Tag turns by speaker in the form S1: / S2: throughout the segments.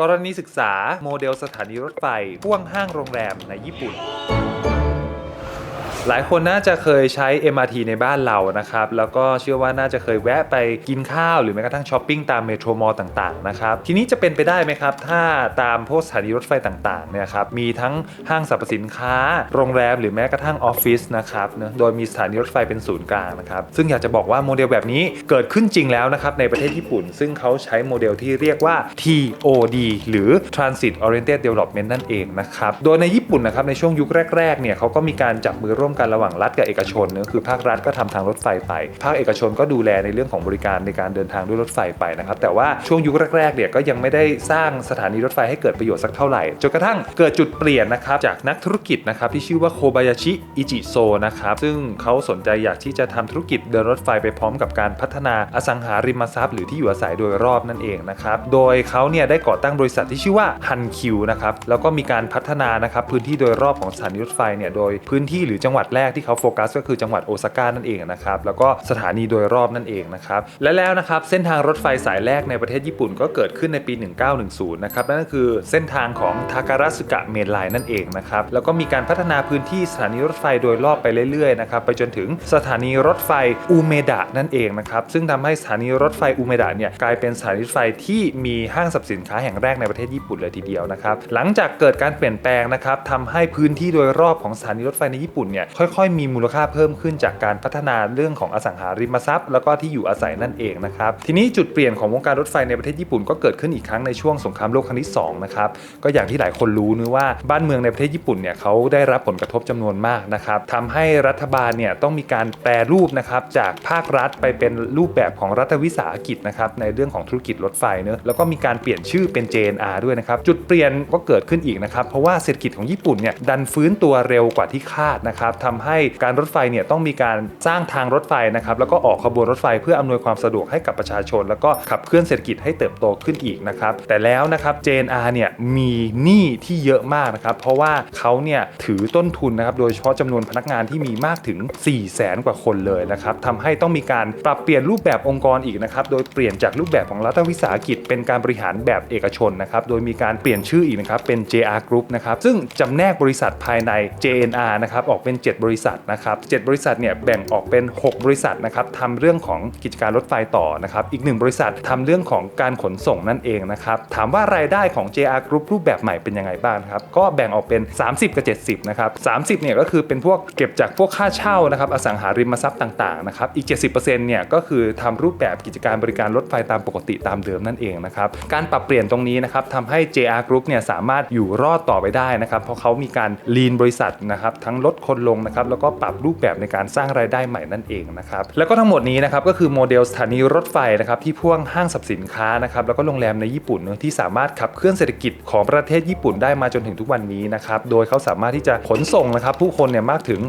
S1: กรณีศึกษาโมเดลสถานีรถไฟพ่วงห้างโรงแรมในญี่ปุ่น หลายคนน่าจะเคยใช้ MRT ในบ้านเรานะครับ แล้วก็เชื่อว่าน่าจะเคยแวะไปกินข้าวหรือแม้กระทั่งช้อปปิ้งตามเมโทรมอลต่างๆนะครับ ทีนี้จะเป็นไปได้ไหมครับ ถ้าตามพวกสถานีรถไฟต่างๆเนี่ยครับ มีทั้งห้างสรรพสินค้า โรงแรมหรือแม้กระทั่งออฟฟิศนะครับเนอะโดยมีสถานีรถไฟเป็นศูนย์กลางนะครับ ซึ่งอยากจะบอกว่าโมเดลแบบนี้เกิดขึ้นจริงแล้วนะครับในประเทศญี่ปุ่น ซึ่งเขาใช้โมเดลที่เรียกว่า TOD หรือ Transit Oriented Development นั่นเองนะครับ โดยในญี่ปุ่นนะครับในช่วงยุคแรกๆเนี่ยเขาก็มีการจับมือร่วมกันระหว่างรัฐกับเอกชนเนะคือภาครัฐก็ทำทางรถไฟไป ภาคเอกชนก็ดูแลในเรื่องของบริการในการเดินทางด้วยรถไฟไปนะครับแต่ว่าช่วงยุคแรกๆเนี่ยก็ยังไม่ได้สร้างสถานีรถไฟให้เกิดประโยชน์สักเท่าไหร่จนกระทั่งเกิดจุดเปลี่ยนนะครับจากนักธุรกิจนะครับที่ชื่อว่าโคบายาชิอิจิโซนะครับซึ่งเขาสนใจอยากที่จะทำธุรกิจเดินรถไฟไปพร้อมกับการพัฒนาอสังหาริมทรัพย์หรือที่อยู่อาศัยโดยรอบนั่นเองนะครับโดยเขาเนี่ยได้ก่อตั้งบริษัทที่ชื่อว่าฮันคิวนะครับแล้วก็มีการพัฒนานะครับพื้นที่โดยรอบของสถานีรถไฟเนี่ยโดยพื้นที่หรือจังหวัดแรกที่เขาโฟกัสก็คือจังหวัดโอซาก้านั่นเองนะครับแล้วก็สถานีโดยรอบนั่นเองนะครับและแล้วนะครับเส้นทางรถไฟสายแรกในประเทศญี่ปุ่นก็เกิดขึ้นในปี 1910 นะครับนั่นก็คือเส้นทางของทาการาสึกะเมนไลน์นั่นเองนะครับแล้วก็มีการพัฒนาพื้นที่สถานีรถไฟโดยรอบไปเรื่อยๆนะครับไปจนถึงสถานีรถไฟอูเมดะนั่นเองนะครับซึ่งทำให้สถานีรถไฟอูเมดะเนี่ยกลายเป็นสถานีรถไฟที่มีห้างสรรพสินค้าแห่งแรกในประเทศญี่ปุ่นเลยทีเดียวนะครับหลังจากเกิดการเปลี่ยนแปลงนะครับทำให้พื้นที่โดยรอบของสถานีรถไฟในญี่ปุ่นเนี่ยค่อยๆ มีมูลค่าเพิ่มขึ้นจากการพัฒนาเรื่องของอสังหาริมทรัพย์ แล้วก็ที่อยู่อาศัยนั่นเองนะครับทีนี้จุดเปลี่ยนของวงการรถไฟในประเทศญี่ปุ่นก็เกิดขึ้นอีกครั้งในช่วงสงครามโลกครั้งที่สองนะครับก็อย่างที่หลายคนรู้นะว่าบ้านเมืองในประเทศญี่ปุ่นเนี่ยเขาได้รับผลกระทบจำนวนมากนะครับทำให้รัฐบาลเนี่ยต้องมีการแปรรูปนะครับจากภาครัฐไปเป็นรูปแบบของรัฐวิสาหกิจนะครับในเรื่องของธุรกิจรถไฟเนอะแล้วก็มีการเปลี่ยนชื่อเป็น JNR ด้วยนะครับจุดเปลี่ยนก็เกิดขึ้นอีกนะครับเพราะว่าเศรษฐกิจของญี่ปุ่นเนี่ยดันฟื้นตัวเร็วกว่าที่คาดนะครับทำให้การรถไฟเนี่ยต้องมีการสร้างทางรถไฟนะครับแล้วก็ออกขบวนรถไฟเพื่ออำนวยความสะดวกให้กับประชาชน แล้วก็ขับเคลื่อนเศรษฐกิจให้เติบโตขึ้นอีกนะครับแต่แล้วนะครับ JNR เนี่ยมีหนี้ที่เยอะมากนะครับเพราะว่าเขาเนี่ยถือต้นทุนนะครับโดยเฉพาะจำนวนพนักงานที่มีมากถึง 4 0 0แสนกว่าคนเลยนะครับทำให้ต้องมีการปรับเปลี่ยนรูปแบบองค์กรอีกนะครับโดยเปลี่ยนจากรูปแบบของรัฐวิสาหกิจ เป็นการบริหารแบบเอกชนนะครับโดยมีการเปลี่ยนชื่ออีกนะครับเป็น JR Group นะครับซึ่งจำแนกบริษัทภายใน JNR นะครับออกเป็น 7บริษัทนะครับ7บริษัทเนี่ยแบ่งออกเป็น 6 บริษัทนะครับทำเรื่องของกิจการรถไฟต่อนะครับอีก 1 บริษัททำเรื่องของการขนส่งนั่นเองนะครับถามว่ารายได้ของ JR Group รูปแบบใหม่เป็นยังไงบ้างครับก็แบ่งออกเป็น 30 กับ 70นะครับ30เนี่ยก็คือเป็นพวกเก็บจากพวกค่าเช่านะครับอสังหาริมทรัพย์ต่างๆนะครับอีก 70%เนี่ยก็คือทำรูปแบบกิจการบริการรถไฟตามปกติตามเดิมนั่นเองนะครับการปรับเปลี่ยนตรงนี้นะครับทำให้ JR Group เนี่ยสามารถอยู่รอดต่อไปได้นะครับเพราะเขามีการลีนบริษัทนะครับทั้งลดคนลงนะครับแล้วก็ปรับรูปแบบในการสร้างรายได้ใหม่นั่นเองนะครับแล้วก็ทั้งหมดนี้นะครับก็คือโมเดลสถานีรถไฟนะครับที่พ่วงห้างสรรพสินค้านะครับแล้วก็โรงแรมในญี่ปุ่นที่สามารถขับเคลื่อนเศรษฐกิจของประเทศญี่ปุ่นได้มาจนถึงทุกวันนี้นะครับโดยเขาสามารถที่จะขนส่งนะครับผู้คนเนี่ยมากถึง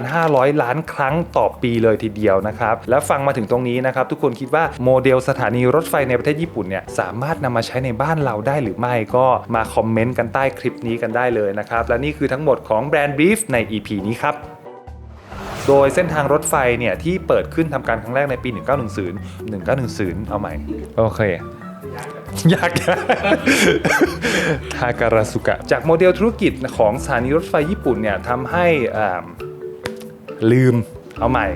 S1: 9,500 ล้านครั้งต่อปีเลยทีเดียวนะครับแล้วฟังมาถึงตรงนี้นะครับทุกคนคิดว่าโมเดลสถานีรถไฟในประเทศญี่ปุ่นเนี่ยสามารถนำมาใช้ในบ้านเราได้หรือไม่ก็มาคอมเมนต์กันใต้คลิปนี้กันได้เลยนะครับและนี่คือทั้งหมดของแบรนด์บีฟใน EP นี้ครับโดยเส้นทางรถไฟเนี่ยที่เปิดขึ้นทำการครั้งแรกในปี 1910 1910 เอาใหม่ โอเค ยากทาการาสุกะ จากโมเดลธุรกิจของสถานีรถไฟญี่ปุ่นเนี่ยทำให้อ่าลืมเอาใหม่